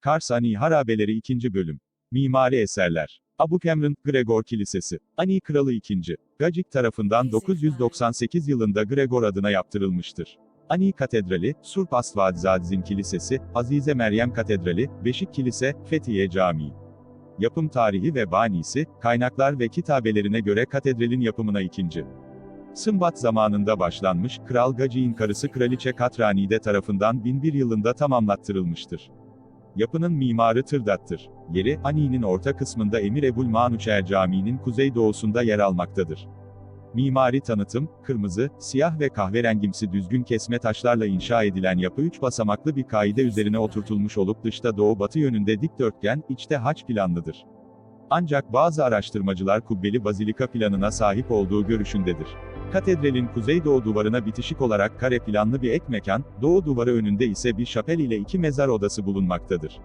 Kars Ani Harabeleri 2. Bölüm. Mimari Eserler. Abu Cameron, Gregor Kilisesi. Ani Kralı 2. Gacik tarafından 998 yılında Gregor adına yaptırılmıştır. Ani Katedrali, Surp Astvadzadzin Kilisesi, Azize Meryem Katedrali, Beşik Kilise, Fethiye Camii. Yapım tarihi ve banisi, kaynaklar ve kitabelerine göre katedralin yapımına ikinci. Sımbat zamanında başlanmış, Kral Gacik'in karısı Kraliçe Katranide tarafından 1001 yılında tamamlattırılmıştır. Yapının mimarı Tırdat'tır. Yeri, Ani'nin orta kısmında Emir Ebul Manuçer Camii'nin kuzeydoğusunda yer almaktadır. Mimari tanıtım, kırmızı, siyah ve kahverengimsi düzgün kesme taşlarla inşa edilen yapı üç basamaklı bir kaide üzerine oturtulmuş olup dışta doğu-batı yönünde dikdörtgen, içte haç planlıdır. Ancak bazı araştırmacılar kubbeli bazilika planına sahip olduğu görüşündedir. Katedralin kuzeydoğu duvarına bitişik olarak kare planlı bir ek mekan, doğu duvarı önünde ise bir şapel ile iki mezar odası bulunmaktadır.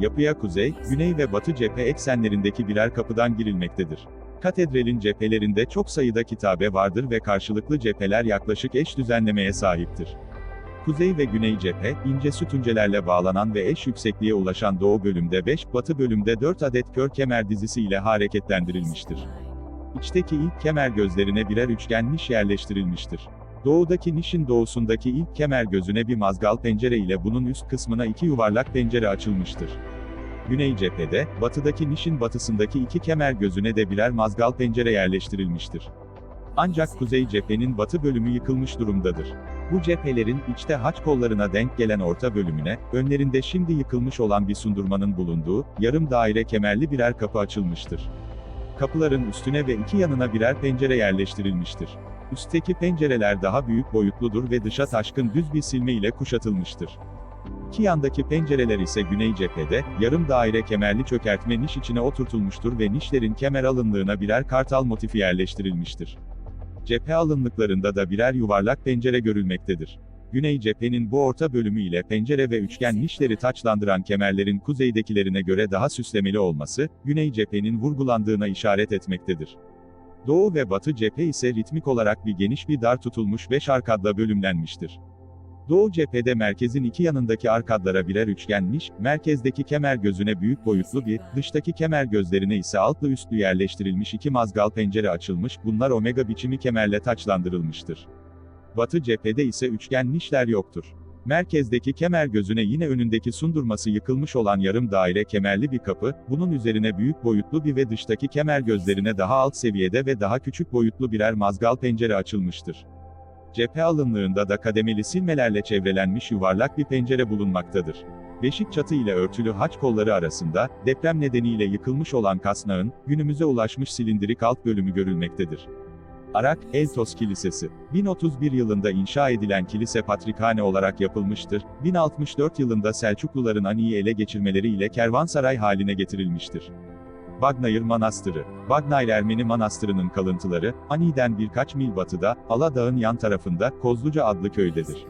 Yapıya kuzey, güney ve batı cephe eksenlerindeki birer kapıdan girilmektedir. Katedralin cephelerinde çok sayıda kitabe vardır ve karşılıklı cepheler yaklaşık eş düzenlemeye sahiptir. Kuzey ve güney cephe, ince sütuncelerle bağlanan ve eş yüksekliğe ulaşan doğu bölümde 5, batı bölümde 4 adet kör kemer dizisi ile hareketlendirilmiştir. İçteki ilk kemer gözlerine birer üçgen niş yerleştirilmiştir. Doğudaki nişin doğusundaki ilk kemer gözüne bir mazgal pencere ile bunun üst kısmına iki yuvarlak pencere açılmıştır. Güney cephede, batıdaki nişin batısındaki iki kemer gözüne de birer mazgal pencere yerleştirilmiştir. Ancak kuzey cephenin batı bölümü yıkılmış durumdadır. Bu cephelerin, içte haç kollarına denk gelen orta bölümüne, önlerinde şimdi yıkılmış olan bir sundurmanın bulunduğu, yarım daire kemerli birer kapı açılmıştır. Kapıların üstüne ve iki yanına birer pencere yerleştirilmiştir. Üstteki pencereler daha büyük boyutludur ve dışa taşkın düz bir silme ile kuşatılmıştır. İki yandaki pencereler ise güney cephede, yarım daire kemerli çökertme niş içine oturtulmuştur ve nişlerin kemer alınlığına birer kartal motifi yerleştirilmiştir. Cephe alınlıklarında da birer yuvarlak pencere görülmektedir. Güney cephenin bu orta bölümü ile pencere ve üçgen nişleri taçlandıran kemerlerin kuzeydekilerine göre daha süslemeli olması, güney cephenin vurgulandığına işaret etmektedir. Doğu ve batı cephe ise ritmik olarak bir geniş bir dar tutulmuş beş arkadla bölümlenmiştir. Doğu cephede merkezin iki yanındaki arkadlara birer üçgen niş, merkezdeki kemer gözüne büyük boyutlu bir, dıştaki kemer gözlerine ise altlı üstlü yerleştirilmiş iki mazgal pencere açılmış, bunlar omega biçimi kemerle taçlandırılmıştır. Batı cephede ise üçgen nişler yoktur. Merkezdeki kemer gözüne yine önündeki sundurması yıkılmış olan yarım daire kemerli bir kapı, bunun üzerine büyük boyutlu bir ve dıştaki kemer gözlerine daha alt seviyede ve daha küçük boyutlu birer mazgal pencere açılmıştır. Cephe alınlığında da kademeli silmelerle çevrelenmiş yuvarlak bir pencere bulunmaktadır. Beşik çatı ile örtülü haç kolları arasında, deprem nedeniyle yıkılmış olan kasnağın, günümüze ulaşmış silindirik alt bölümü görülmektedir. Arak, Eltos Kilisesi. 1031 yılında inşa edilen kilise patrikhane olarak yapılmıştır. 1064 yılında Selçukluların Ani'yi ele geçirmeleriyle kervansaray haline getirilmiştir. Bagnayır Manastırı. Bagnayır Ermeni Manastırı'nın kalıntıları, Ani'den birkaç mil batıda, Aladağ'ın yan tarafında, Kozluca adlı köydedir.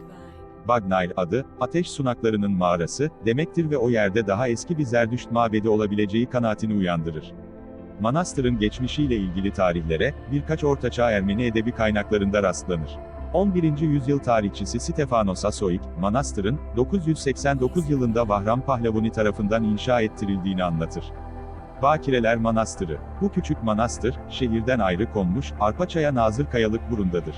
Bagnayr adı, ateş sunaklarının mağarası, demektir ve o yerde daha eski bir Zerdüşt mabedi olabileceği kanaatini uyandırır. Manastırın geçmişiyle ilgili tarihlere, birkaç ortaçağ Ermeni edebi kaynaklarında rastlanır. 11. yüzyıl tarihçisi Stefanos Asoik, manastırın, 989 yılında Vahram Pahlavuni tarafından inşa ettirildiğini anlatır. Bakireler Manastırı. Bu küçük manastır, şehirden ayrı konmuş, Arpaçaya nazır kayalık burundadır.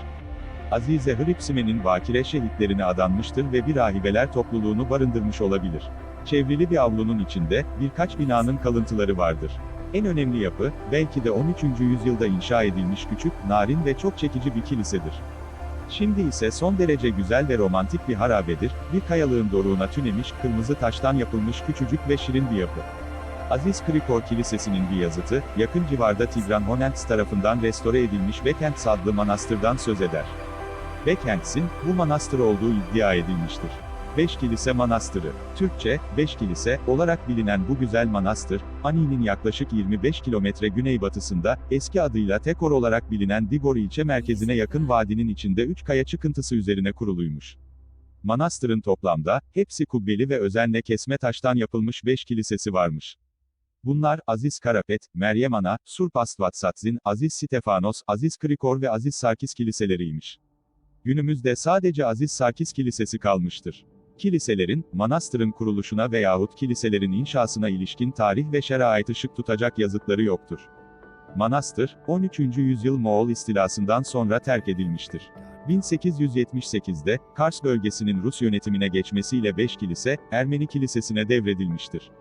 Azize Hripsime'nin Bakire şehitlerine adanmıştır ve bir rahibeler topluluğunu barındırmış olabilir. Çevrili bir avlunun içinde, birkaç binanın kalıntıları vardır. En önemli yapı, belki de 13. yüzyılda inşa edilmiş küçük, narin ve çok çekici bir kilisedir. Şimdi ise son derece güzel ve romantik bir harabedir, bir kayalığın doruğuna tünemiş, kırmızı taştan yapılmış küçücük ve şirin bir yapı. Aziz Krikor Kilisesi'nin bir yazıtı, yakın civarda Tigran Honents tarafından restore edilmiş Bekent adlı manastırdan söz eder. Bekents'in, bu manastır olduğu iddia edilmiştir. Beş Kilise Manastırı, Türkçe, Beş Kilise, olarak bilinen bu güzel manastır, Ani'nin yaklaşık 25 kilometre güneybatısında, eski adıyla Tekor olarak bilinen Digor ilçe merkezine yakın vadinin içinde üç kaya çıkıntısı üzerine kuruluymuş. Manastırın toplamda, hepsi kubbeli ve özenle kesme taştan yapılmış beş kilisesi varmış. Bunlar, Aziz Karapet, Meryem Ana, Surpastvatsatzin, Aziz Stefanos, Aziz Krikor ve Aziz Sarkis kiliseleriymiş. Günümüzde sadece Aziz Sarkis Kilisesi kalmıştır. Kiliselerin, manastırın kuruluşuna veyahut kiliselerin inşasına ilişkin tarih ve şerait ışık tutacak yazıtları yoktur. Manastır, 13. yüzyıl Moğol istilasından sonra terk edilmiştir. 1878'de, Kars bölgesinin Rus yönetimine geçmesiyle 5 kilise, Ermeni kilisesine devredilmiştir.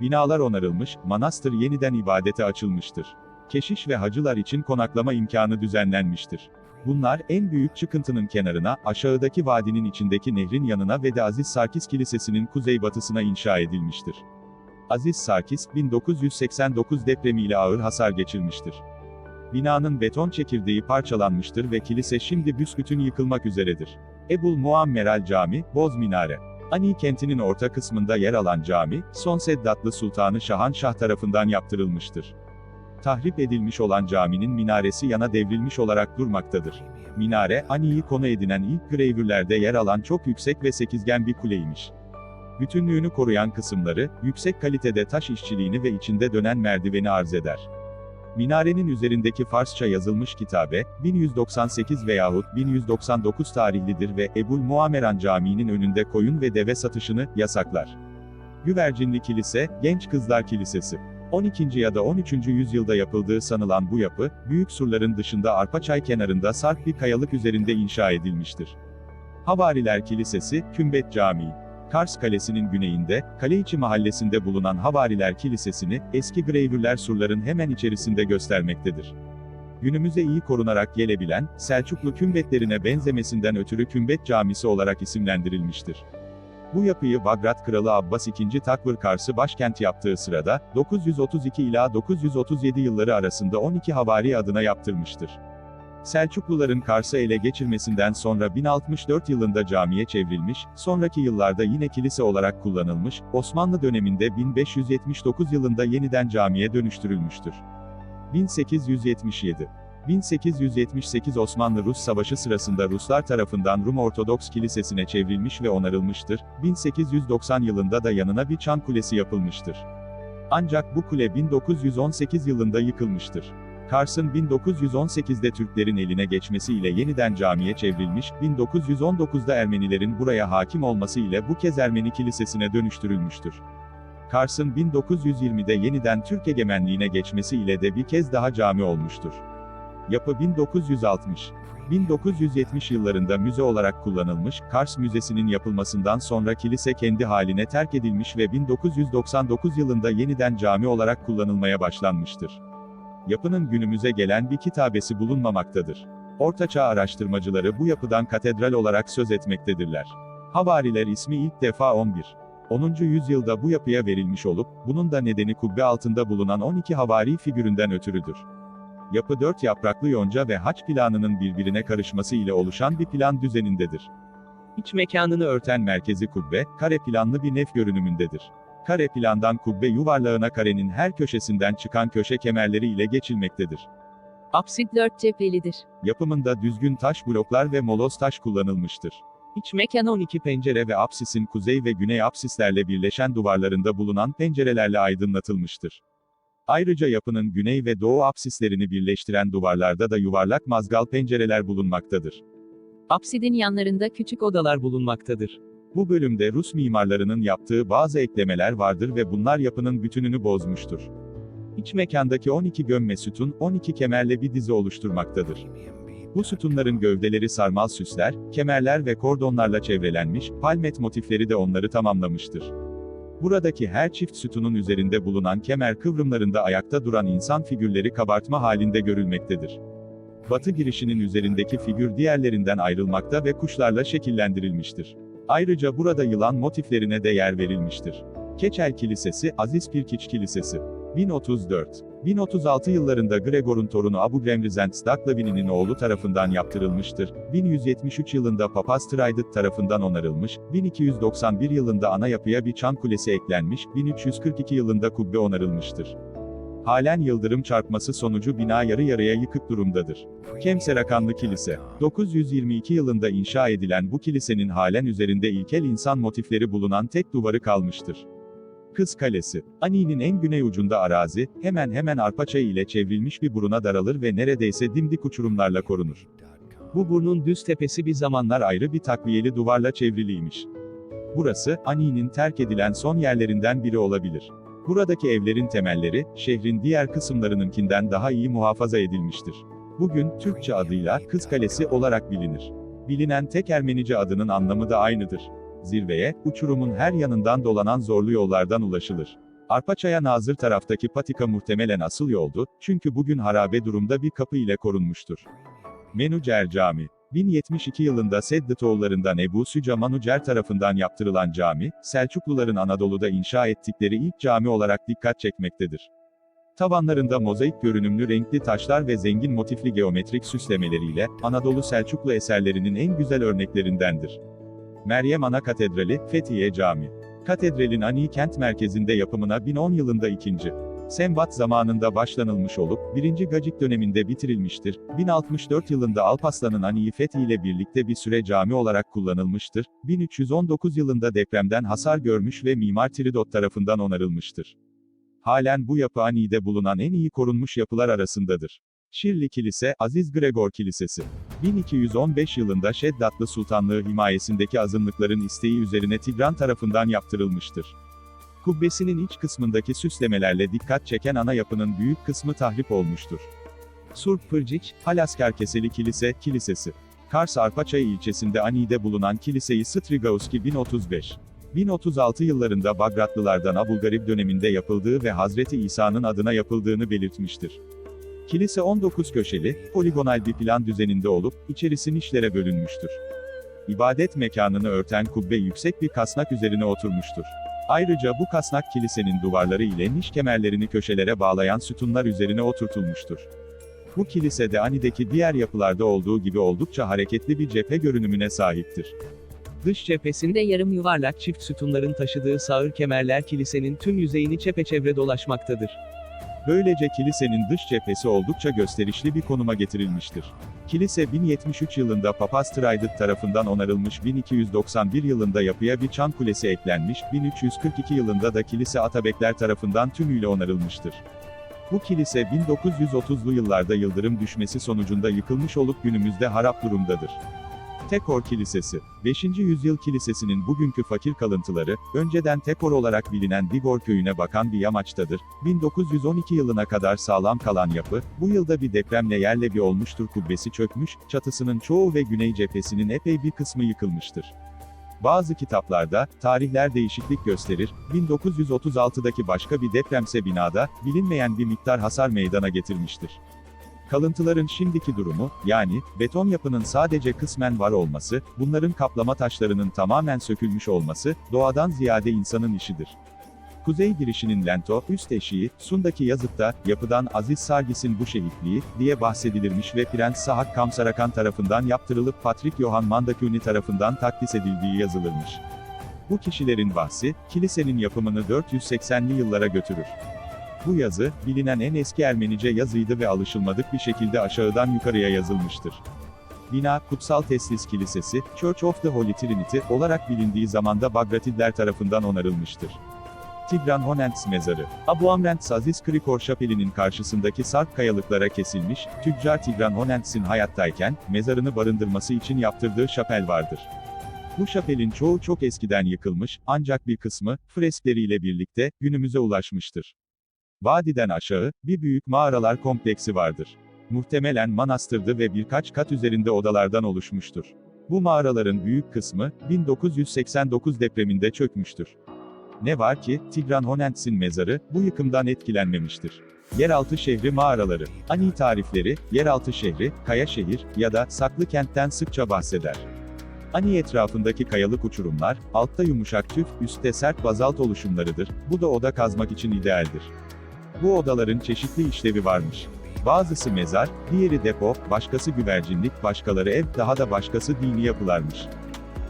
Binalar onarılmış, manastır yeniden ibadete açılmıştır. Keşiş ve hacılar için konaklama imkanı düzenlenmiştir. Bunlar, en büyük çıkıntının kenarına, aşağıdaki vadinin içindeki nehrin yanına ve de Aziz Sarkis Kilisesi'nin kuzeybatısına inşa edilmiştir. Aziz Sarkis, 1989 depremiyle ağır hasar geçirmiştir. Binanın beton çekirdeği parçalanmıştır ve kilise şimdi büsbütün yıkılmak üzeredir. Ebul Muammeral Cami, Boz Minare. Ani kentinin orta kısmında yer alan cami, Son Seddatlı Sultanı Şahan Şah tarafından yaptırılmıştır. Tahrip edilmiş olan caminin minaresi yana devrilmiş olarak durmaktadır. Minare, Ani'yi konu edinen ilk gravürlerde yer alan çok yüksek ve sekizgen bir kuleymiş. Bütünlüğünü koruyan kısımları, yüksek kalitede taş işçiliğini ve içinde dönen merdiveni arz eder. Minarenin üzerindeki Farsça yazılmış kitabe, 1198 veyahut 1199 tarihlidir ve Ebul Muameran Camii'nin önünde koyun ve deve satışını yasaklar. Güvercinli Kilise, Genç Kızlar Kilisesi. 12. ya da 13. yüzyılda yapıldığı sanılan bu yapı, büyük surların dışında Arpaçay kenarında sarp bir kayalık üzerinde inşa edilmiştir. Havariler Kilisesi, Kümbet Camii. Kars Kalesi'nin güneyinde, Kaleiçi mahallesinde bulunan Havariler Kilisesi'ni, eski gravürler surların hemen içerisinde göstermektedir. Günümüze iyi korunarak gelebilen, Selçuklu kümbetlerine benzemesinden ötürü Kümbet Camisi olarak isimlendirilmiştir. Bu yapıyı Bagrat Kralı Abbas II Takvır Kars'ı başkent yaptığı sırada, 932 ila 937 yılları arasında 12 Havari adına yaptırmıştır. Selçukluların Kars'ı ele geçirmesinden sonra 1064 yılında camiye çevrilmiş, sonraki yıllarda yine kilise olarak kullanılmış, Osmanlı döneminde 1579 yılında yeniden camiye dönüştürülmüştür. 1877 1878 Osmanlı-Rus Savaşı sırasında Ruslar tarafından Rum Ortodoks Kilisesi'ne çevrilmiş ve onarılmıştır. 1890 yılında da yanına bir çan kulesi yapılmıştır. Ancak bu kule 1918 yılında yıkılmıştır. Kars'ın 1918'de Türklerin eline geçmesiyle yeniden camiye çevrilmiş, 1919'da Ermenilerin buraya hakim olması ile bu kez Ermeni kilisesine dönüştürülmüştür. Kars'ın 1920'de yeniden Türk egemenliğine geçmesi ile de bir kez daha cami olmuştur. Yapı 1960. 1970 yıllarında müze olarak kullanılmış, Kars Müzesi'nin yapılmasından sonra kilise kendi haline terk edilmiş ve 1999 yılında yeniden cami olarak kullanılmaya başlanmıştır. Yapının günümüze gelen bir kitabesi bulunmamaktadır. Ortaçağ araştırmacıları bu yapıdan katedral olarak söz etmektedirler. Havariler ismi ilk defa 11. 10. yüzyılda bu yapıya verilmiş olup, bunun da nedeni kubbe altında bulunan 12 havari figüründen ötürüdür. Yapı dört yapraklı yonca ve haç planının birbirine karışması ile oluşan bir plan düzenindedir. İç mekanını örten merkezi kubbe, kare planlı bir nef görünümündedir. Kare plandan kubbe yuvarlağına karenin her köşesinden çıkan köşe kemerleri ile geçilmektedir. Apsit dört cephelidir. Yapımında düzgün taş bloklar ve moloz taş kullanılmıştır. İç mekan 12 pencere ve apsisin kuzey ve güney apsislerle birleşen duvarlarında bulunan pencerelerle aydınlatılmıştır. Ayrıca yapının güney ve doğu apsislerini birleştiren duvarlarda da yuvarlak mazgal pencereler bulunmaktadır. Apsidin yanlarında küçük odalar bulunmaktadır. Bu bölümde Rus mimarlarının yaptığı bazı eklemeler vardır ve bunlar yapının bütününü bozmuştur. İç mekandaki 12 gömme sütun, 12 kemerle bir dizi oluşturmaktadır. Bu sütunların gövdeleri sarmal süsler, kemerler ve kordonlarla çevrelenmiş, palmet motifleri de onları tamamlamıştır. Buradaki her çift sütunun üzerinde bulunan kemer kıvrımlarında ayakta duran insan figürleri kabartma halinde görülmektedir. Batı girişinin üzerindeki figür diğerlerinden ayrılmakta ve kuşlarla şekillendirilmiştir. Ayrıca burada yılan motiflerine de yer verilmiştir. Keçel Kilisesi, Aziz Pirkiç Kilisesi. 1034. 1036 yıllarında Gregor'un torunu Abu Gremrizent Staklavini'nin oğlu tarafından yaptırılmıştır. 1173 yılında Papaz Traydit tarafından onarılmış, 1291 yılında ana yapıya bir çan kulesi eklenmiş, 1342 yılında kubbe onarılmıştır. Halen yıldırım çarpması sonucu bina yarı yarıya yıkık durumdadır. Kemserakanlı Kilise. 922 yılında inşa edilen bu kilisenin halen üzerinde ilkel insan motifleri bulunan tek duvarı kalmıştır. Kız Kalesi. Ani'nin en güney ucunda arazi, hemen hemen Arpaçay ile çevrilmiş bir buruna daralır ve neredeyse dimdik uçurumlarla korunur. Bu burnun düz tepesi bir zamanlar ayrı bir takviyeli duvarla çevriliymiş. Burası, Ani'nin terk edilen son yerlerinden biri olabilir. Buradaki evlerin temelleri, şehrin diğer kısımlarınınkinden daha iyi muhafaza edilmiştir. Bugün, Türkçe adıyla, Kız Kalesi olarak bilinir. Bilinen tek Ermenice adının anlamı da aynıdır. Zirveye, uçurumun her yanından dolanan zorlu yollardan ulaşılır. Arpaçaya nazır taraftaki patika muhtemelen asıl yoldu, çünkü bugün harabe durumda bir kapı ile korunmuştur. Menucer Cami 1072 yılında Seddıtoğullarından Ebu Süca Manucer tarafından yaptırılan cami, Selçukluların Anadolu'da inşa ettikleri ilk cami olarak dikkat çekmektedir. Tavanlarında mozaik görünümlü renkli taşlar ve zengin motifli geometrik süslemeleriyle, Anadolu Selçuklu eserlerinin en güzel örneklerindendir. Meryem Ana Katedrali, Fethiye Cami. Katedralin Ani kent merkezinde yapımına 1010 yılında 2. Sembat zamanında başlanılmış olup, 1. Gacik döneminde bitirilmiştir. 1064 yılında Alparslan'ın Ani'yi fethiyle birlikte bir süre cami olarak kullanılmıştır. 1319 yılında depremden hasar görmüş ve Mimar Tridot tarafından onarılmıştır. Halen bu yapı Ani'de bulunan en iyi korunmuş yapılar arasındadır. Şirli Kilise, Aziz Gregor Kilisesi. 1215 yılında Şeddatlı Sultanlığı himayesindeki azınlıkların isteği üzerine Tigran tarafından yaptırılmıştır. Kubbesinin iç kısmındaki süslemelerle dikkat çeken ana yapının büyük kısmı tahrip olmuştur. Surp Pırciç, Halaskerkeseli Kilise, Kilisesi. Kars Arpaçay ilçesinde Ani'de bulunan kiliseyi Strigauski 1035. 1036 yıllarında Bagratlılardan Abulgarib döneminde yapıldığı ve Hazreti İsa'nın adına yapıldığını belirtmiştir. Kilise 19 köşeli, poligonal bir plan düzeninde olup, içerisi nişlere bölünmüştür. İbadet mekanını örten kubbe yüksek bir kasnak üzerine oturmuştur. Ayrıca bu kasnak kilisenin duvarları ile niş kemerlerini köşelere bağlayan sütunlar üzerine oturtulmuştur. Bu kilise de Ani'deki diğer yapılarda olduğu gibi oldukça hareketli bir cephe görünümüne sahiptir. Dış cephesinde yarım yuvarlak çift sütunların taşıdığı sağır kemerler kilisenin tüm yüzeyini çepeçevre dolaşmaktadır. Böylece kilisenin dış cephesi oldukça gösterişli bir konuma getirilmiştir. Kilise 1073 yılında Papaz Traydit tarafından onarılmış 1291 yılında yapıya bir çan kulesi eklenmiş, 1342 yılında da kilise Atabekler tarafından tümüyle onarılmıştır. Bu kilise 1930'lu yıllarda yıldırım düşmesi sonucunda yıkılmış olup günümüzde harap durumdadır. Tekor Kilisesi 5. yüzyıl kilisesinin bugünkü fakir kalıntıları, önceden Tekor olarak bilinen Digor köyüne bakan bir yamaçtadır. 1912 yılına kadar sağlam kalan yapı, bu yılda bir depremle yerle bir olmuştur kubbesi çökmüş, çatısının çoğu ve güney cephesinin epey bir kısmı yıkılmıştır. Bazı kitaplarda, tarihler değişiklik gösterir, 1936'daki başka bir depremse binada, bilinmeyen bir miktar hasar meydana getirmiştir. Kalıntıların şimdiki durumu, yani, beton yapının sadece kısmen var olması, bunların kaplama taşlarının tamamen sökülmüş olması, doğadan ziyade insanın işidir. Kuzey girişinin Lento, üst eşiği, Sun'daki yazıtta, yapıdan Aziz Sargis'in bu şehitliği, diye bahsedilirmiş ve Prens Sahak Kamsarakan tarafından yaptırılıp Patrick Johann Mandakuni tarafından takdis edildiği yazılırmış. Bu kişilerin bahsi, kilisenin yapımını 480'li yıllara götürür. Bu yazı, bilinen en eski Ermenice yazıydı ve alışılmadık bir şekilde aşağıdan yukarıya yazılmıştır. Bina, Kutsal Teslis Kilisesi, Church of the Holy Trinity olarak bilindiği zamanda Bagratidler tarafından onarılmıştır. Tigran Honents Mezarı, Abu Amrent Aziz Krikor Şapeli'nin karşısındaki sarp kayalıklara kesilmiş, tüccar Tigran Honents'in hayattayken, mezarını barındırması için yaptırdığı şapel vardır. Bu şapelin çoğu çok eskiden yıkılmış, ancak bir kısmı, freskleriyle birlikte, günümüze ulaşmıştır. Vadiden aşağı, bir büyük mağaralar kompleksi vardır. Muhtemelen manastırdı ve birkaç kat üzerinde odalardan oluşmuştur. Bu mağaraların büyük kısmı, 1989 depreminde çökmüştür. Ne var ki, Tigran Honents'in mezarı, bu yıkımdan etkilenmemiştir. Yeraltı şehri mağaraları, ani tarifleri, yeraltı şehri, kaya şehir ya da saklı kentten sıkça bahseder. Ani etrafındaki kayalık uçurumlar, altta yumuşak tüf, üstte sert bazalt oluşumlarıdır, bu da oda kazmak için idealdir. Bu odaların çeşitli işlevi varmış. Bazısı mezar, diğeri depo, başkası güvercinlik, başkaları ev, daha da başkası dini yapılarmış.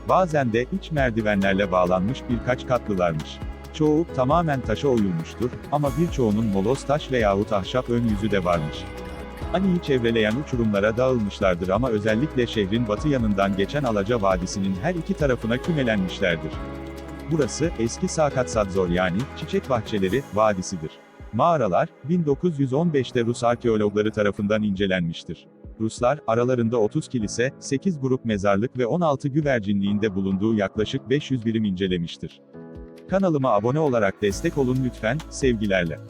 Bazen de iç merdivenlerle bağlanmış birkaç katlılarmış. Çoğu tamamen taşa oyulmuştur ama birçoğunun moloz taş veyahut ahşap ön yüzü de varmış. Ani'yi çevreleyen uçurumlara dağılmışlardır ama özellikle şehrin batı yanından geçen Alaca Vadisi'nin her iki tarafına kümelenmişlerdir. Burası, eski Sakat Sadzor yani, Çiçek Bahçeleri, Vadisidir. Mağaralar, 1915'te Rus arkeologları tarafından incelenmiştir. Ruslar, aralarında 30 kilise, 8 grup mezarlık ve 16 güvercinliğinde bulunduğu yaklaşık 500 birim incelemiştir. Kanalıma abone olarak destek olun lütfen, sevgilerle.